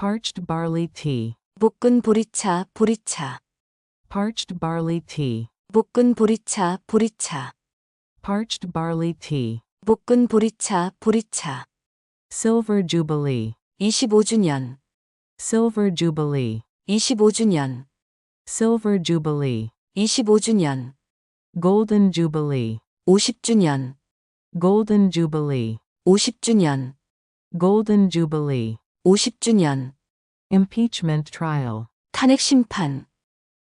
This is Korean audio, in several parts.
parched barley tea, 볶은 보리차, 보리차. parched barley tea, 볶은 보리차, 보리차. parched barley tea, 볶은 보리차, 보리차. silver jubilee, 25주년, silver jubilee, 25주년, silver jubilee, 25주년, golden jubilee, 50주년, golden jubilee, 50주년, golden jubilee, 50주년. impeachment trial, 탄핵 심판,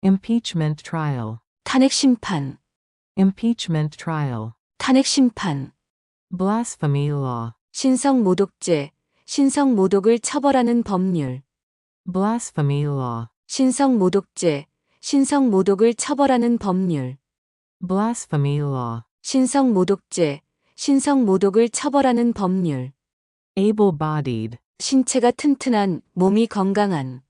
impeachment trial, 탄핵 심판, impeachment trial, 탄핵 심판. blasphemy law, 신성 모독죄, 신성 모독을 처벌하는 법률. blasphemy law, 신성 모독죄, 신성 모독을 처벌하는 법률. blasphemy law, 신성 모독죄, 신성 모독을 처벌하는 법률. able-bodied, 신체가 튼튼한, 몸이 건강한.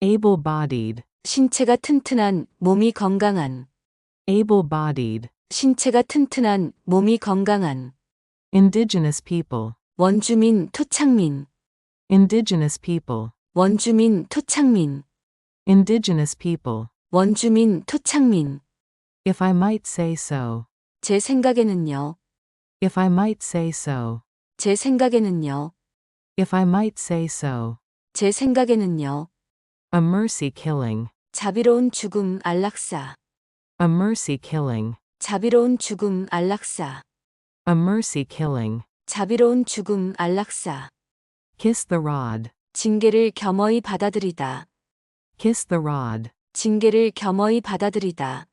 able-bodied, 신체가 튼튼한, 몸이 건강한. able-bodied, 신체가 튼튼한, 몸이 건강한. indigenous people, 원주민, 토착민. indigenous people, 원주민, 토착민. indigenous people, 원주민, 토착민. if I might say so, 제 생각에는요. if I might say so, 제 생각에는요. if I might say so, 제 생각에는요. a mercy killing, 자비로운 죽음 안락사. a mercy killing, 자비로운 죽음 안락사. a mercy killing, 자비로운 죽음 안락사. kiss the rod, 징계를 겸허히 받아들이다. kiss the rod, 징계를 겸허히 받아들이다.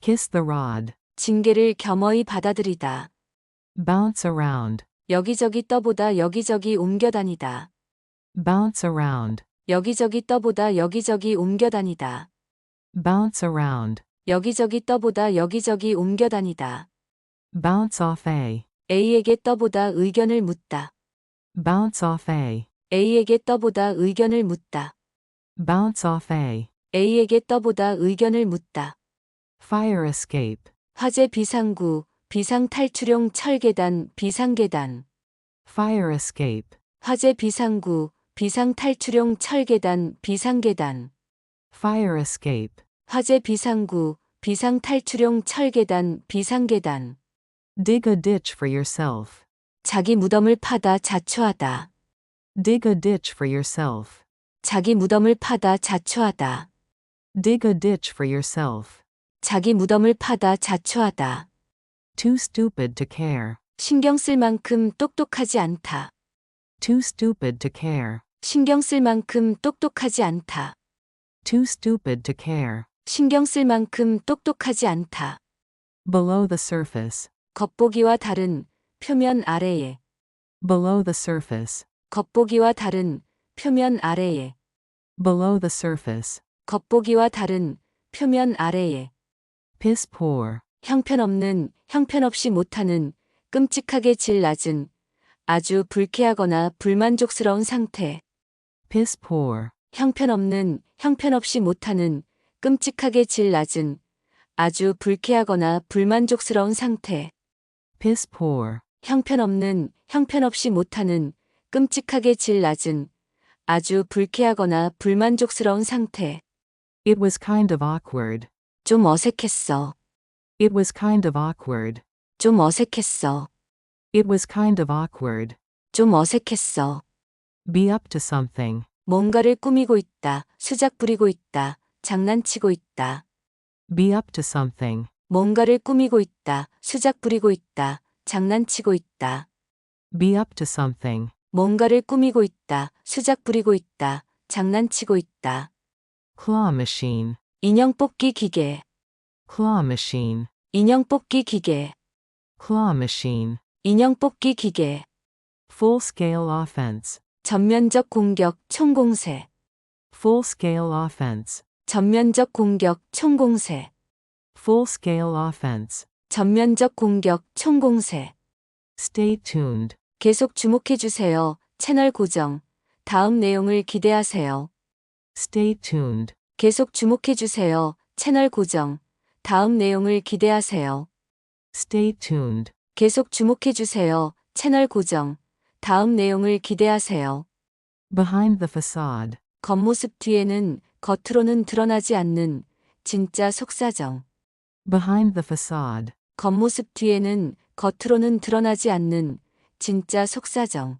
kiss the rod, 징계를 겸허히 받아들이다. bounce around, 여기저기 떠보다 여기저기 옮겨다니다. bounce around, 여기저기 떠보다 여기저기 옮겨다니다. bounce around, 여기저기 떠보다 여기저기 옮겨다니다. bounce off A, A에게 떠보다 의견을 묻다. bounce off A, A에게 떠보다 의견을 묻다. bounce off A, A에게 떠보다 의견을 묻다. fire escape, 화재 비상구, 비상탈출용 철계단, 비상계단. fire escape, 화재 비상구, 비상탈출용 철계단, 비상계단. fire escape, 화재 비상구, 비상탈출용 철계단, 비상계단. dig a ditch for yourself, 자기 무덤을 파다 자초하다. dig a ditch for yourself, 자기 무덤을 파다 자초하다. dig a ditch for yourself, 자기 무덤을 파다 자초하다. Too stupid to care, 신경 쓸 만큼 똑똑하지 않다. too stupid to care, 신경 쓸 만큼 똑똑하지 않다. too stupid to care, 신경 쓸 만큼 똑똑하지 않다. below the surface, 겉보기와 다른 표면 아래에. below the surface, 겉보기와 다른 표면 아래에. below the surface, 겉보기와 다른 표면 아래에. piss poor, 형편없는, 형편없이 못하는, 끔찍하게 질 낮은, 아주 불쾌하거나 불만족스러운 상태. piss poor, 형편없는, 형편없이 못하는, 끔찍하게 질 낮은, 아주 불쾌하거나 불만족스러운 상태. piss poor, 형편없는, 형편없이 못하는, 끔찍하게 질 낮은, 아주 불쾌하거나 불만족스러운 상태. it was kind of awkward, 좀 어색했어. It was kind of awkward, 좀 어색했어. it was kind of awkward, 좀 어색했어. be up to something, 뭔가를 꾸미고 있다. 수작 부리고 있다. 장난치고 있다. be up to something, 뭔가를 꾸미고 있다. 수작 부리고 있다. 장난치고 있다. be up to something, 뭔가를 꾸미고 있다. 수작 부리고 있다. 장난치고 있다. claw machine, 인형 뽑기 기계. Claw machine, 인형 뽑기 기계. claw machine, 인형 뽑기 기계. full scale offense, 전면적 공격 총공세. full scale offense, 전면적 공격 총공세. full scale offense, 전면적 공격 총공세. stay tuned, 계속 주목해 주세요. 채널 고정. 다음 내용을 기대하세요. stay tuned, 계속 주목해 주세요. 채널 고정. 다음 내용을 기대하세요. stay tuned, 계속 주목해 주세요. 채널 고정. 다음 내용을 기대하세요. Behind the facade. 겉모습 뒤에는 겉으로는 드러나지 않는 진짜 속사정. Behind the facade. 겉모습 뒤에는 겉으로는 드러나지 않는 진짜 속사정.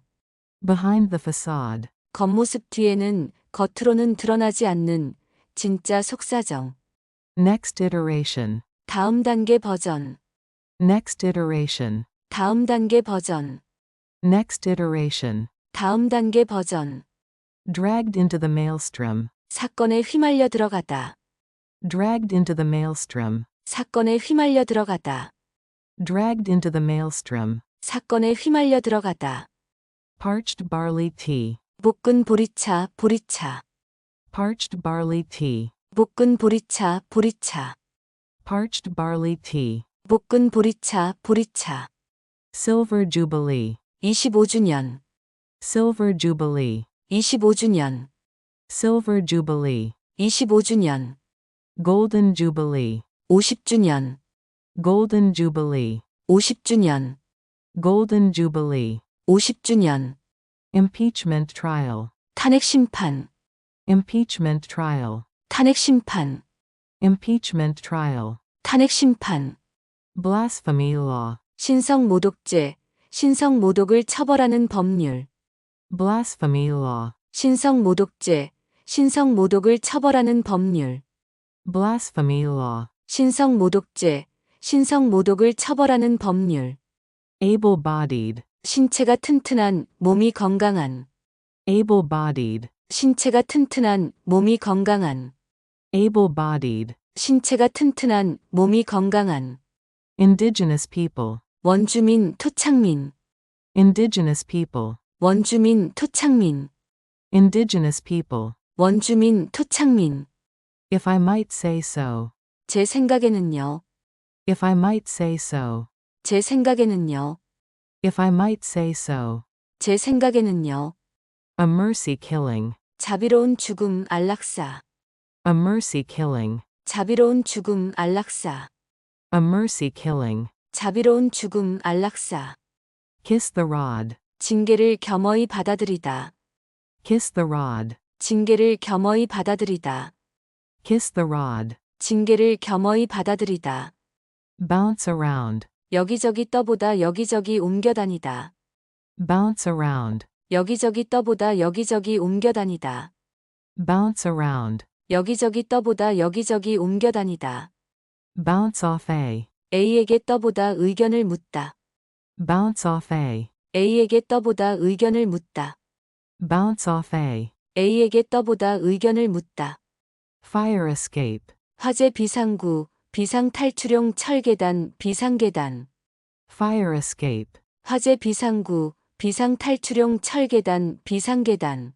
Behind the facade. 겉모습 뒤에는 겉으로는 드러나지 않는 진짜 속사정. Next iteration. 다음 단계 버전. Next iteration. 다음 단계 버전. Next iteration. 다음 단계 버전. Dragged into the maelstrom. 사건에 휘말려 들어가다. Dragged into the maelstrom. 사건에 휘말려 들어가다. Dragged into the maelstrom. 사건에 휘말려 들어가다. Parched barley tea. 볶은 보리차, 보리차. Parched barley tea. 볶은 보리차, 보리차. Parched barley tea. 볶은 보리차, 보리차. Silver jubilee. 25주년, Silver jubilee. 25주년, Silver jubilee. 25주년, Golden jubilee. 50주년, Golden jubilee. 50주년, Golden jubilee. 50주년. Impeachment trial. 탄핵 심판, Impeachment trial. 탄핵 심판, Impeachment trial. 탄핵 심판. Blasphemy law. 신성 모독죄, 신성 모독을 처벌하는 법률. Blasphemy law. 신성 모독죄, 신성 모독을 처벌하는 법률. Blasphemy law. 신성 모독죄, 신성 모독을 처벌하는 법률. Able bodied. 신체가 튼튼한, 몸이 건강한. Able bodied. 신체가 튼튼한, 몸이 건강한. Able bodied. 신체가 튼튼한, 몸이 건강한. Indigenous people. 원주민, 토착민. Indigenous people. 원주민, 토착민. Indigenous people. 원주민, 토착민. If I might say so. 제 생각에는요. If I might say so. 제 생각에는요. If I might say so. 제 생각에는요. A mercy killing. 자비로운 죽음 안락사. A mercy killing. 자비로운 죽음 안락사. A mercy killing. 자비로운 죽음 안락사. Kiss the rod. 징계를 겸허히 받아들이다. Kiss the rod. 징계를 겸허히 받아들이다. Kiss the rod. 징계를 겸허히 받아들이다. Bounce around. 여기저기 떠보다 여기저기 옮겨다니다. Bounce around. 여기저기 떠보다 여기저기 옮겨다니다. Bounce around. 여기저기 떠보다 여기저기 옮겨다니다. Bounce off A. A에게 떠보다 의견을 묻다. Bounce off A. A에게 떠보다 의견을 묻다. Bounce off A. A에게 떠보다 의견을 묻다. Fire escape. 화재 비상구, 비상 탈출용 철계단, 비상계단. Fire escape. 화재 비상구, 비상 탈출용 철계단, 비상계단.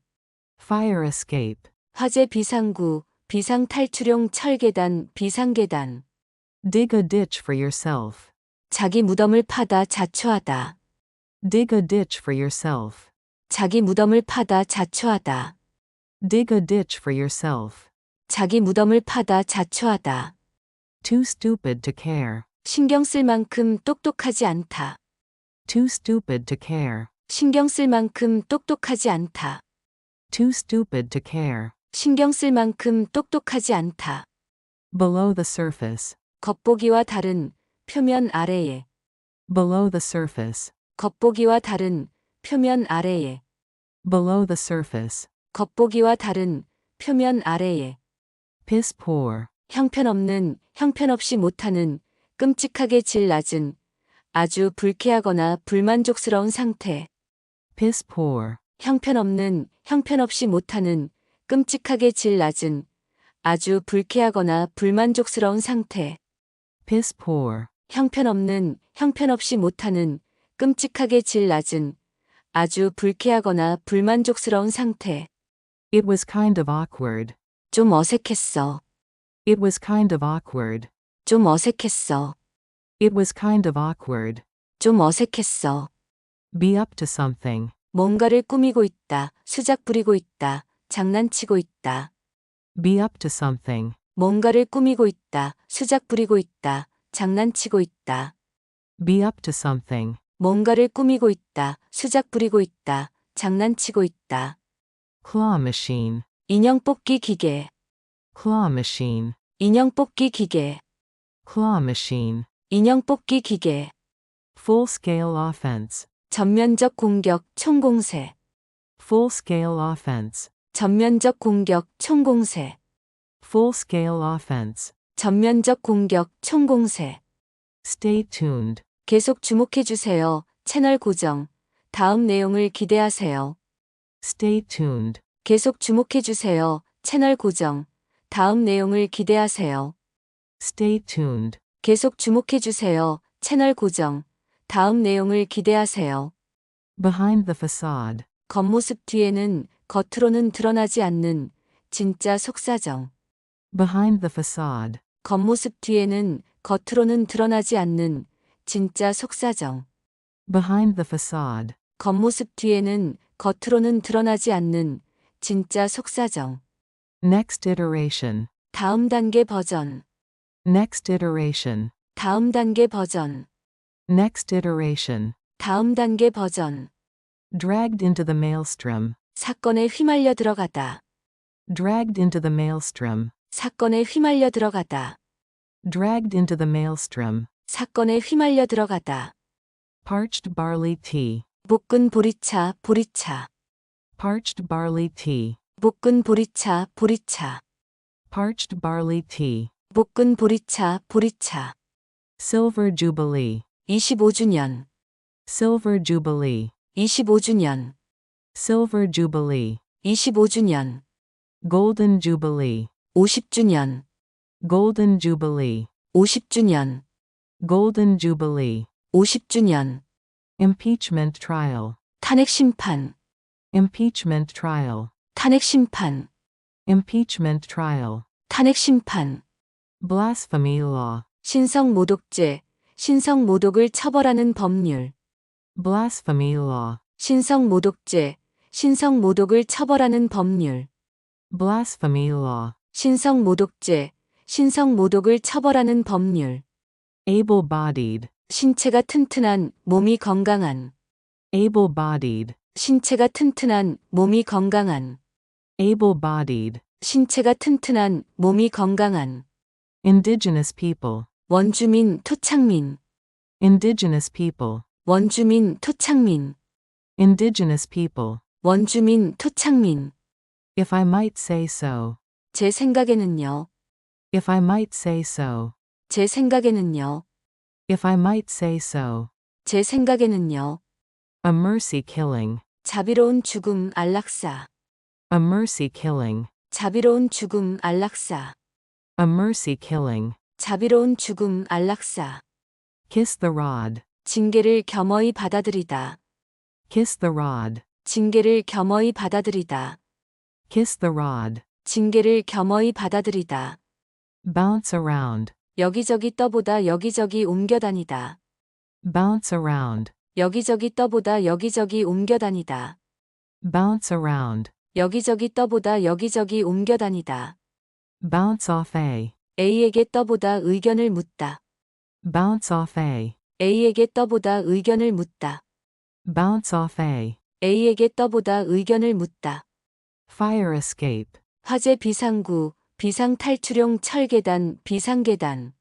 Fire escape. 화재 비상구, 비상탈출용 철계단, 비상계단. Dig a ditch for yourself. 자기 무덤을 파다 자초하다. Dig a ditch for yourself. 자기 무덤을 파다 자초하다. Dig a ditch for yourself. 자기 무덤을 파다 자초하다. Too stupid to care. 신경 쓸 만큼 똑똑하지 않다. Too stupid to care. 신경 쓸 만큼 똑똑하지 않다. Too stupid to care. 신경 쓸 만큼 똑똑하지 않다. Below the surface. 겉보기와 다른 표면 아래에. Below the surface. 겉보기와 다른 표면 아래에. Below the surface. 겉보기와 다른 표면 아래에. Piss poor. 형편없는, 형편없이 못하는, 끔찍하게 질 낮은, 아주 불쾌하거나 불만족스러운 상태. Piss poor. 형편없는, 형편없이 못하는, 끔찍하게 질 낮은, 아주 불쾌하거나 불만족스러운 상태. Piss poor. 형편없는, 형편없이 못하는, 끔찍하게 질 낮은, 아주 불쾌하거나 불만족스러운 상태. It was kind of awkward. 좀 어색했어. It was kind of awkward. 좀 어색했어. It was kind of awkward. 좀 어색했어. Be up to something. 뭔가를 꾸미고 있다. 수작 부리고 있다. 장난치고 있다. Be up to something. 뭔가를 꾸미고 있다. 수작 부리고 있다. 장난치고 있다. Be up to something. 뭔가를 꾸미고 있다. 수작 부리고 있다. 장난치고 있다. claw machine, 인형 뽑기 기계, claw machine, 인형 뽑기 기계, claw machine, 인형 뽑기 기계, full scale offense, 전면적 공격 총공세, full scale offense, 전면적 공격 총공세, full scale offense, 전면적 공격 총공세. stay tuned, 계속 주목해주세요. 채널 고정. 다음 내용을 기대하세요. stay tuned, 계속 주목해주세요. 채널 고정. 다음 내용을 기대하세요. stay tuned, 계속 주목해주세요. 채널 고정. 다음 내용을 기대하세요. behind the facade, 겉모습 뒤에는 겉으로는 드러나지 않는 진짜 속사정. behind the facade, 겉모습 뒤에는 겉으로는 드러나지 않는 진짜 속사정. behind the facade, 겉모습 뒤에는 겉으로는 드러나지 않는 진짜 속사정. next iteration, 다음 단계 버전. next iteration, 다음 단계 버전. next iteration, 다음 단계 버전. dragged into the maelstrom, 사건에 휘말려 들어가다. dragged into the maelstrom, 사건에 휘말려 들어가다. dragged into the maelstrom, 사건에 휘말려 들어가다. parched barley tea, 볶은 보리차, 보리차. parched barley tea, 볶은 보리차, 보리차. parched barley tea, 볶은 보리차, 보리차. silver jubilee, 25주년. silver jubilee, 25주년. Silver jubilee, 25주년. golden jubilee, 50주년. golden jubilee, 50주년. golden jubilee, 50주년. impeachment trial, 탄핵 심판. impeachment trial, 탄핵 심판. impeachment trial, 탄핵 심판. blasphemy law, 신성 모독죄. 신성 모독을 처벌하는 법률. blasphemy law, 신성 모독죄. 신성 모독을 처벌하는 법률. blasphemy law, 신성 모독죄. 신성 모독을 처벌하는 법률. able-bodied, 신체가 튼튼한, 몸이 건강한. able-bodied, 신체가 튼튼한, 몸이 건강한. able-bodied, 신체가 튼튼한, 몸이 건강한. indigenous people, 원주민, 토착민. indigenous people, 원주민, 토착민. indigenous people, 원주민, 토착민. if I might say so, 제 생각에는요. if I might say so, 제 생각에는요. if I might say so, 제 생각에는요. a mercy killing, 자비로운 죽음 안락사. a mercy killing, 자비로운 죽음 안락사. a mercy killing, 자비로운 죽음 안락사. kiss the rod, 징계를 겸허히 받아들이다. kiss the rod, 징계를 겸허히 받아들이다. kiss the rod, 징계를 겸허히 받아들이다. bounce around, 여기저기 떠보다 여기저기 옮겨다니다. bounce around, 여기저기 떠보다 여기저기 옮겨다니다. bounce around, 여기저기 떠보다 여기저기 옮겨다니다. bounce off A, A에게 떠보다 의견을 묻다. bounce off A, A에게 떠보다 의견을 묻다. bounce off A, A에게 떠보다 의견을 묻다. fire escape, 화재 비상구, 비상 탈출용 철계단, 비상계단.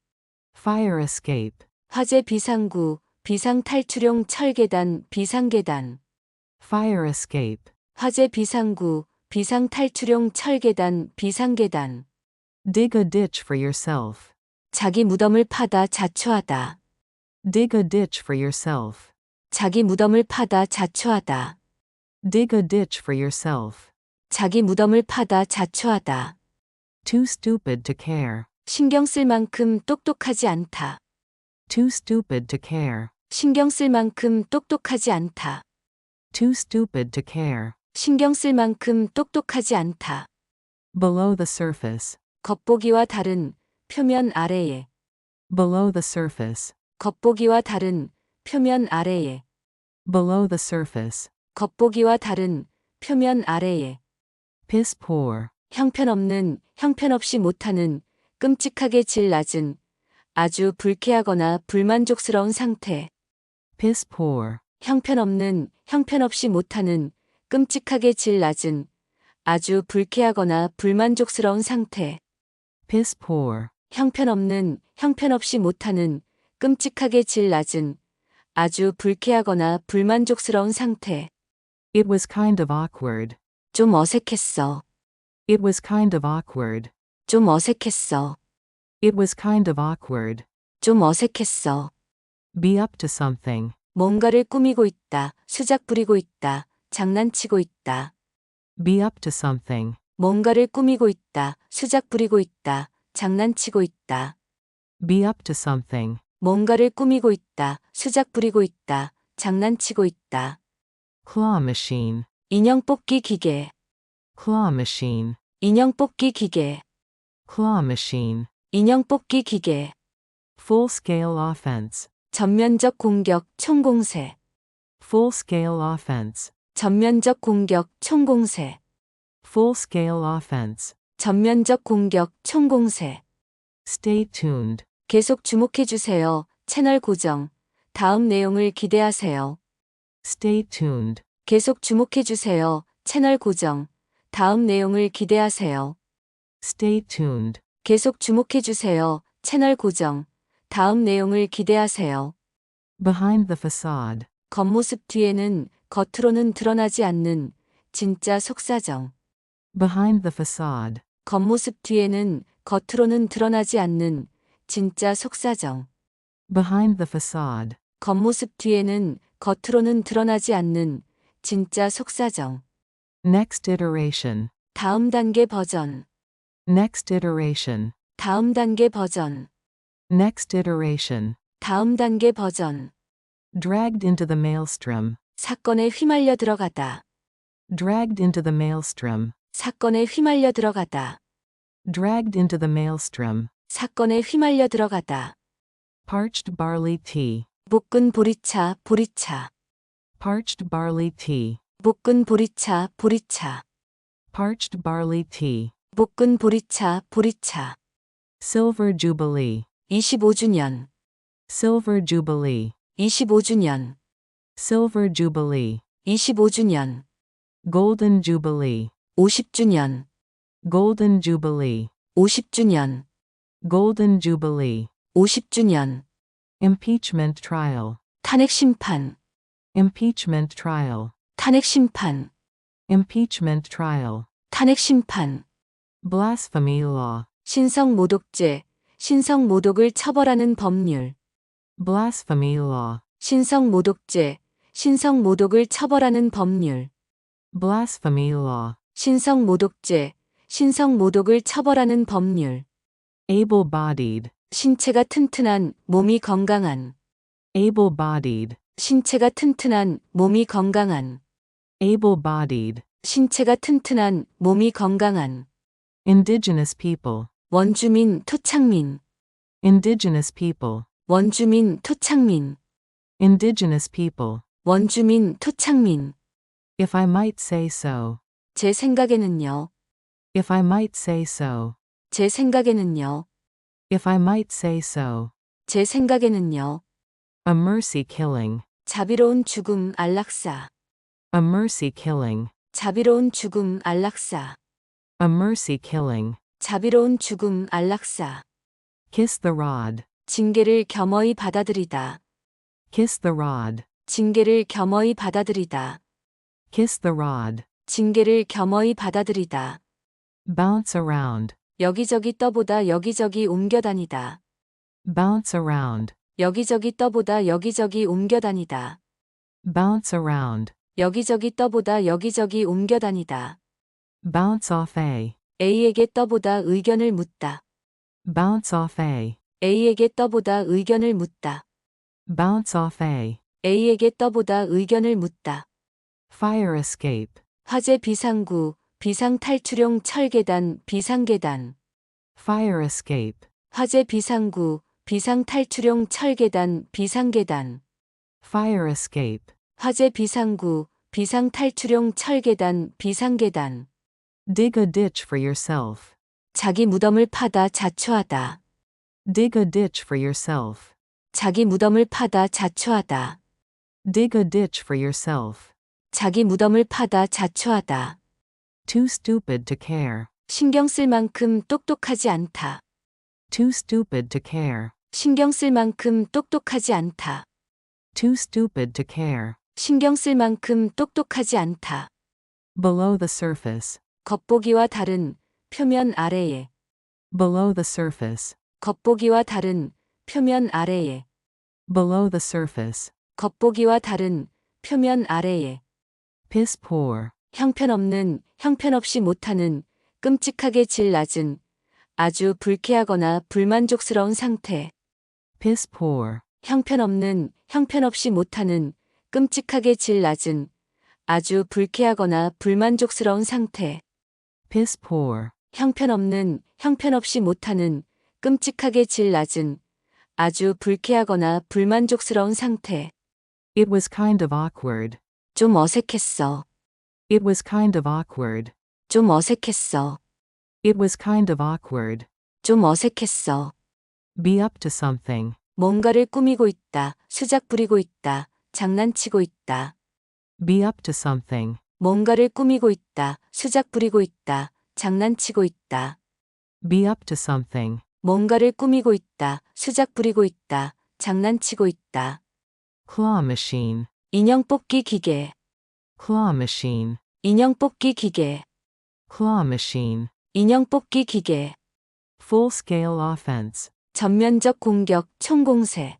fire escape, 화재 비상구, 비상 탈출용 철계단, 비상계단. fire escape, 화재 비상구, 비상 탈출용 철계단, 비상계단. dig a ditch for yourself, 자기 무덤을 파다 자초하다. dig a ditch for yourself, 자기 무덤을 파다 자초하다. Dig a ditch for yourself, 자기 무덤을 파다 자초하다. too stupid to care, 신경 쓸 만큼 똑똑하지 않다. too stupid to care, 신경 쓸 만큼 똑똑하지 않다. too stupid to care, 신경 쓸 만큼 똑똑하지 않다. below the surface, 겉보기와 다른 표면 아래에. below the surface, 겉보기와 다른 표면 아래에. below the surface, 겉보기와 다른 표면 아래에. piss poor, 형편없는, 형편없이 못하는, 끔찍하게 질 낮은, 아주 불쾌하거나 불만족스러운 상태. piss poor, 형편없는, 형편없이 못하는, 끔찍하게 질 낮은, 아주 불쾌하거나 불만족스러운 상태. piss poor, 형편없는, 형편없이 못하는, 끔찍하게 질 낮은, 아주 불쾌하거나 불만족스러운 상태. It was kind of awkward, 좀 어색했어. it was kind of awkward, 좀 어색했어. it was kind of awkward, 좀 어색했어. be up to something, 뭔가를 꾸미고 있다. 수작 부리고 있다. 장난치고 있다. be up to something, 뭔가를 꾸미고 있다. 수작 부리고 있다. 장난치고 있다. be up to something, 뭔가를 꾸미고 있다. 수작 부리고 있다. 장난치고 있다. Claw machine, 인형 뽑기 기계. claw machine, 인형 뽑기 기계. claw machine, 인형 뽑기 기계. full scale offense, 전면적 공격 총공세. full scale offense, 전면적 공격 총공세. full scale offense, 전면적 공격 총공세. stay tuned, 계속 주목해 주세요. 채널 고정. 다음 내용을 기대하세요. Stay tuned, 계속 주목해 주세요. 채널 고정. 다음 내용을 기대하세요. stay tuned, 계속 주목해 주세요. 채널 고정. 다음 내용을 기대하세요. behind the facade, 겉모습 뒤에는 겉으로는 드러나지 않는 진짜 속사정. behind the facade, 겉모습 뒤에는 겉으로는 드러나지 않는 진짜 속사정. behind the facade, 겉모습 뒤에는 겉으로는 드러나지 않는 진짜 속사정. next iteration, 다음 단계 버전. next iteration, 다음 단계 버전. next iteration, 다음 단계 버전. dragged into the maelstrom, 사건에 휘말려 들어가다. dragged into the maelstrom, 사건에 휘말려 들어가다. dragged into the maelstrom, 사건에 휘말려 들어가다. parched barley tea, 볶은 보리차, 보리차. parched barley tea, 볶은 보리차, 보리차. parched barley tea, 볶은 보리차, 보리차. silver jubilee, 25주년, silver jubilee, 25주년, silver jubilee, 25주년, golden jubilee, 50주년, golden jubilee, 50주년, golden jubilee, 50주년. Impeachment trial, 탄핵 심판, impeachment trial, 탄핵 심판, impeachment trial, 탄핵 심판. blasphemy law, 신성 모독죄, 신성 모독을 처벌하는 법률. blasphemy law, 신성 모독죄, 신성 모독을 처벌하는 법률. blasphemy law, 신성 모독죄, 신성 모독을 처벌하는 법률. able-bodied, 신체가 튼튼한, 몸이 건강한. able-bodied, 신체가 튼튼한, 몸이 건강한. able-bodied, 신체가 튼튼한, 몸이 건강한. indigenous people, 원주민, 토착민. indigenous people, 원주민, 토착민. indigenous people, 원주민, 토착민. if I might say so, 제 생각에는요. if I might say so, 제 생각에는요. if I might say so, 제 생각에는요. a mercy killing, 자비로운 죽음 안락사. a mercy killing, 자비로운 죽음 안락사. a mercy killing, 자비로운 죽음 안락사. kiss the rod, 징계를 겸허히 받아들이다. kiss the rod, 징계를 겸허히 받아들이다. kiss the rod, 징계를 겸허히 받아들이다. bounce around, 여기저기 떠보다 여기저기 옮겨다니다. bounce around, 여기저기 떠보다 여기저기 옮겨다니다. bounce around, 여기저기 떠보다 여기저기 옮겨다니다. bounce off A, A에게 떠보다 의견을 묻다. bounce off A, A에게 떠보다 의견을 묻다. bounce off A, A에게 떠보다 의견을 묻다. fire escape, 화재 비상구, 비상탈출용 철계단, 비상계단. fire escape, 화재 비상구, 비상탈출용 철계단, 비상계단. fire escape, 화재 비상구, 비상탈출용 철계단, 비상계단. dig a ditch for yourself, 자기 무덤을 파다 자초하다. dig a ditch for yourself, 자기 무덤을 파다 자초하다. dig a ditch for yourself, 자기 무덤을 파다 자초하다. Too stupid to care. 신경 쓸 만큼 똑똑하지 않다. Too stupid to care. 신경 쓸 만큼 똑똑하지 않다. Too stupid to care. 신경 쓸 만큼 똑똑하지 않다. Below the surface. 겉보기와 다른 표면 아래에. Below the surface. 겉보기와 다른 표면 아래에. Below the surface. 겉보기와 다른 표면 아래에. Piss poor. 형편없는, 형편없이 못하는, 끔찍하게 질 낮은, 아주 불쾌하거나 불만족스러운 상태. Piss poor. 형편없는, 형편없이 못하는, 끔찍하게 질 낮은, 아주 불쾌하거나 불만족스러운 상태. Piss poor. 형편없는, 형편없이 못하는, 끔찍하게 질 낮은, 아주 불쾌하거나 불만족스러운 상태. It was kind of awkward. 좀 어색했어. It was kind of awkward. 좀 어색했어. It was kind of awkward. 좀 어색했어. Be up to something. 뭔가를 꾸미고 있다, 수작 부리고 있다, 장난치고 있다. Be up to something. 뭔가를 꾸미고 있다, 수작 부리고 있다, 장난치고 있다. Be up to something. 뭔가를 꾸미고 있다, 수작 부리고 있다, 장난치고 있다. Claw machine. 인형 뽑기 기계, Claw machine. 인형 뽑기 기계, Claw machine. 인형 뽑기 기계. Full scale offense. 전면적 공격, 총공세.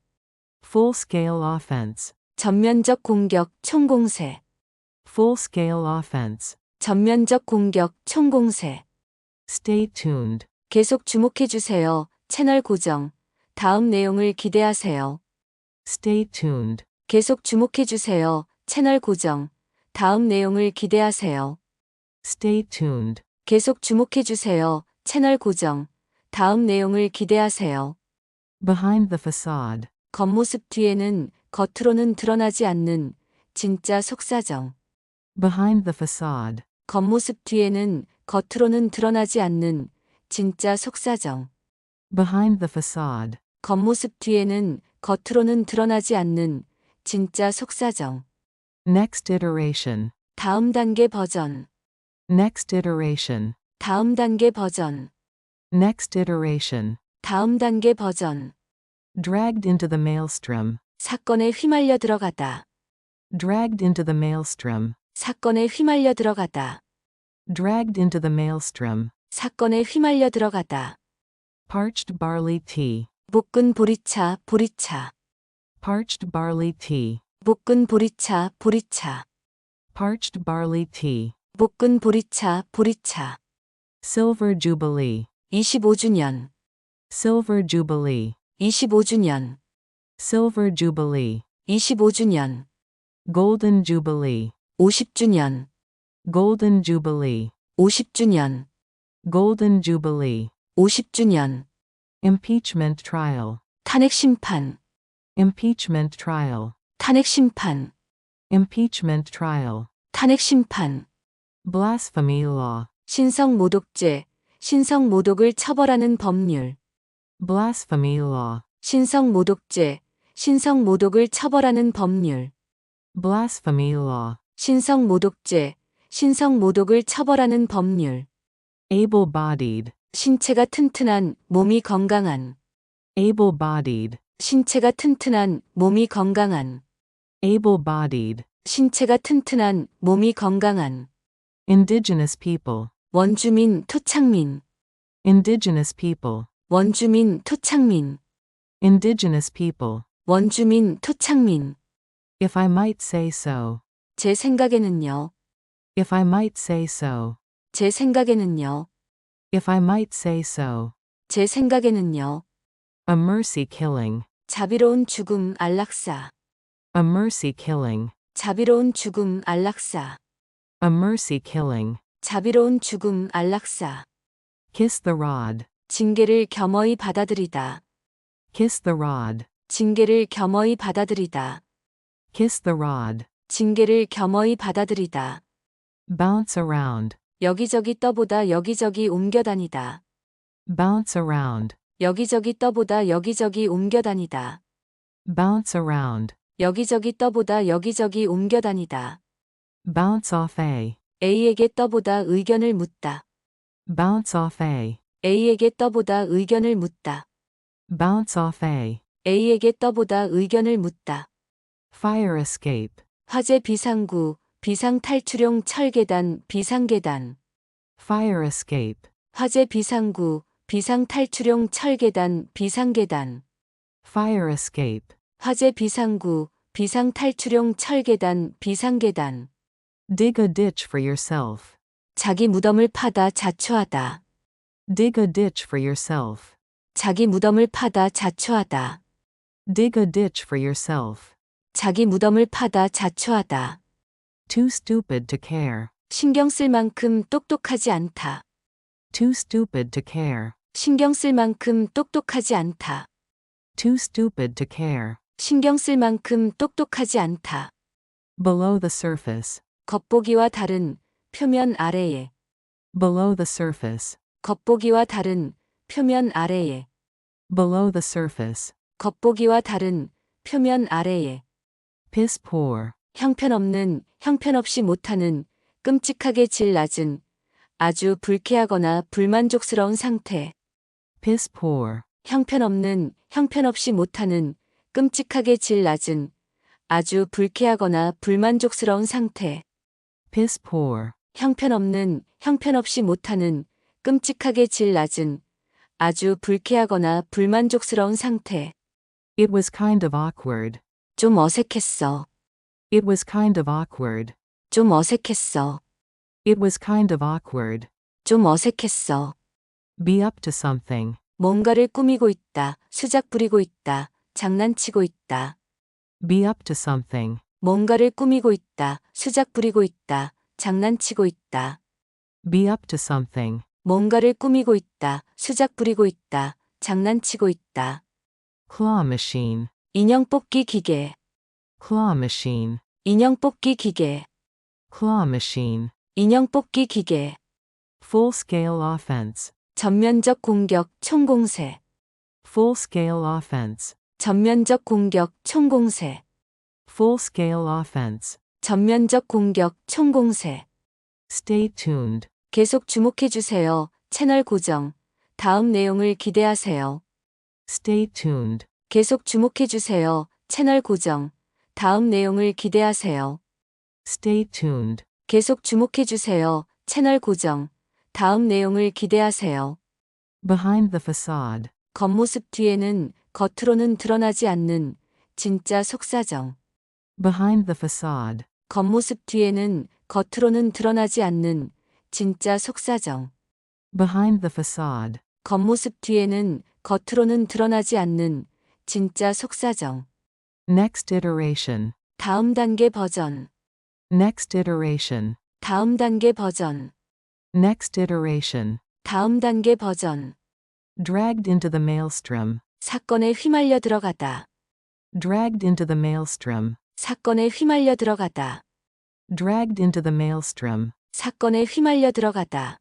Full scale offense. 전면적 공격, 총공세. Full scale offense. 전면적 공격, 총공세. Stay tuned. 계속 주목해 주세요. 채널 고정. 다음 내용을 기대하세요. Stay tuned. 계속 주목해 주세요. 채널 고정. 다음 내용을 기대하세요. Stay tuned. 계속 주목해주세요. 채널 고정. 다음 내용을 기대하세요. Behind the facade. 겉모습 뒤에는 겉으로는 드러나지 않는 진짜 속사정. Behind the facade. 겉모습 뒤에는 겉으로는 드러나지 않는 진짜 속사정. Behind the facade. 겉모습 뒤에는 겉으로는 드러나지 않는 진짜 속사정. Next iteration. 다음 단계 버전. Next iteration. 다음 단계 버전. Next iteration. 다음 단계 버전. Dragged into the maelstrom. 사건에 휘말려 들어가다. Dragged into the maelstrom. 사건에 휘말려 들어가다. Dragged into the maelstrom. 사건에 휘말려 들어가다. Parched barley tea. 볶은 보리차, 보리차. Parched barley tea. 볶은 보리차, 보리차. Parched barley tea. 볶은 보리차, 보리차. Silver jubilee. 25주년. Silver jubilee. 25주년. Silver jubilee. 25주년. Golden jubilee. 50주년. Golden jubilee. 50주년. Golden jubilee. 50주년. Impeachment trial. 탄핵 심판. Impeachment trial. 탄핵 심판. Impeachment trial. 탄핵 심판. Blasphemy law. 신성 모독죄. 신성 모독을 처벌하는 법률. Blasphemy law. 신성 모독죄. 신성 모독을 처벌하는 법률. Blasphemy law. 신성 모독죄. 신성 모독을 처벌하는 법률. Able bodied. 신체가 튼튼한, 몸이 건강한. Able bodied. 신체가 튼튼한, 몸이 건강한. Able bodied. 신체가 튼튼한, 몸이 건강한. Indigenous people. 원주민, 토착민. Indigenous people. 원주민, 토착민. Indigenous people. 원주민, 토착민. If I might say so. 제 생각에는요. If I might say so. 제 생각에는요. If I might say so. 제 생각에는요. A mercy killing. 자비로운 죽음 안락사. A mercy killing. 자비로운 죽음 안락사. A mercy killing. 자비로운 죽음 안락사. Kiss the rod. 징계를 겸허히 받아들이다. Kiss the rod. 징계를 겸허히 받아들이다. Kiss the rod. 징계를 겸허히 받아들이다. Bounce around. 여기저기 떠보다 여기저기 옮겨다니다. Bounce around. 여기저기 떠보다 여기저기 옮겨다니다. Bounce around. 여기저기 떠보다 여기저기 옮겨다니다. Bounce off a. A에게 떠보다 의견을 묻다. Bounce off A. A에게 떠보다 의견을 묻다. Bounce off A. A에게 떠보다 의견을 묻다. Fire escape. 화재 비상구, 비상탈출용 철계단, 비상계단. Fire escape. 화재 비상구, 비상탈출용 철계단, 비상계단. Fire escape. 화재 비상구, 비상탈출용 철계단, 비상계단. Dig a ditch for yourself. 자기 무덤을 파다 자초하다. Dig a ditch for yourself. 자기 무덤을 파다 자초하다. Dig a ditch for yourself. 자기 무덤을 파다 자초하다. Too stupid to care. 신경 쓸 만큼 똑똑하지 않다. Too stupid to care. 신경 쓸 만큼 똑똑하지 않다. Too stupid to care. 신경 쓸 만큼 똑똑하지 않다. Below the surface. 겉보기와 다른 표면 아래에. Below the surface. 겉보기와 다른 표면 아래에. Below the surface. 겉보기와 다른 표면 아래에. Piss poor. 형편없는, 형편없이 못하는, 끔찍하게 질 낮은, 아주 불쾌하거나 불만족스러운 상태. Piss poor. 형편없는, 형편없이 못하는, 끔찍하게 질 낮은, 아주 불쾌하거나 불만족스러운 상태. Piss poor. 형편없는, 형편없이 못하는, 끔찍하게 질 낮은, 아주 불쾌하거나 불만족스러운 상태. It was kind of awkward. 좀 어색했어. It was kind of awkward. 좀 어색했어. It was kind of awkward. 좀 어색했어. Be up to something. 뭔가를 꾸미고 있다, 수작 부리고 있다, 장난치고 있다. Be up to something. 뭔가를 꾸미고 있다, 수작 부리고 있다, 장난치고 있다. Be up to something. 뭔가를 꾸미고 있다, 수작 부리고 있다, 장난치고 있다. Claw machine. 인형 뽑기 기계, Claw machine. 인형 뽑기 기계, Claw machine. 인형 뽑기 기계. Full scale offense. 전면적 공격, 총공세. Full scale offense. 전면적 공격, 총공세. Full scale offense. 전면적 공격, 총공세. Stay tuned. 계속 주목해주세요. 채널 고정. 다음 내용을 기대하세요. Stay tuned. 계속 주목해주세요. 채널 고정. 다음 내용을 기대하세요. Stay tuned. 계속 주목해주세요. 채널 고정. 다음 내용을 기대하세요. Behind the facade. 겉모습 뒤에는 겉으로는 드러나지 않는 진짜 속사정. Behind the facade. 겉모습 뒤에는 겉으로는 드러나지 않는 진짜 속사정. Behind the facade. 겉모습 뒤에는 겉으로는 드러나지 않는 진짜 속사정. Next iteration. 다음 단계 버전. Next iteration. 다음 단계 버전. Next iteration. 다음 단계 버전. Dragged into the maelstrom. 사건에 휘말려 들어가다. Dragged into the maelstrom. 사건에 휘말려 들어가다. Dragged into the maelstrom. 사건에 휘말려 들어가다.